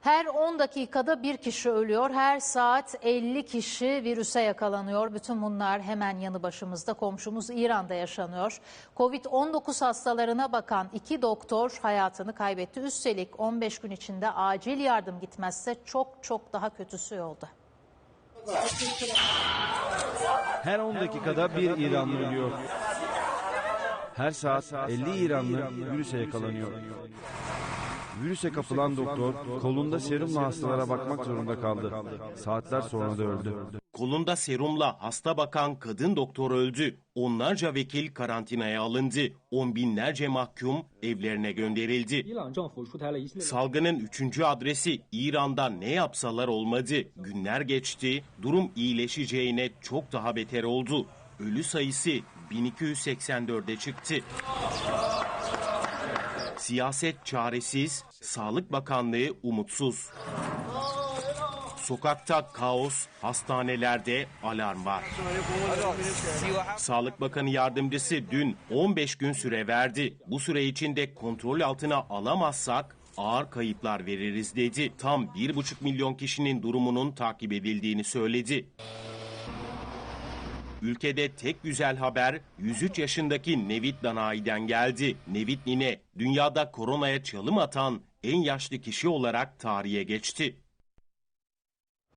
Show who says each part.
Speaker 1: Her 10 dakikada bir kişi ölüyor, her saat 50 kişi virüse yakalanıyor. Bütün bunlar hemen yanı başımızda komşumuz İran'da yaşanıyor. Covid-19 hastalarına bakan iki doktor hayatını kaybetti. Üstelik 15 gün içinde acil yardım gitmezse çok çok daha kötüsü yolda.
Speaker 2: Her 10 dakikada bir İranlı ölüyor. Her saat 50 İranlı virüse yakalanıyor. Virüse kapılan doktor kolunda serumla hastalara bakmak zorunda kaldı. Saatler sonra da öldü.
Speaker 3: Kolunda serumla hasta bakan kadın doktor öldü. Onlarca vekil karantinaya alındı. On binlerce mahkum evlerine gönderildi. Salgının üçüncü adresi İran'da ne yapsalar olmadı. Günler geçti. Durum iyileşeceğine çok daha beter oldu. Ölü sayısı 1284'e çıktı. Siyaset çaresiz, Sağlık Bakanlığı umutsuz. Sokakta kaos, hastanelerde alarm var. Sağlık Bakanı yardımcısı dün 15 gün süre verdi. Bu süre içinde kontrol altına alamazsak ağır kayıplar veririz dedi. Tam 1,5 milyon kişinin durumunun takip edildiğini söyledi. Ülkede tek güzel haber 103 yaşındaki Nevit Danayi'den geldi. Nevit Nine dünyada koronaya çalım atan en yaşlı kişi olarak tarihe geçti.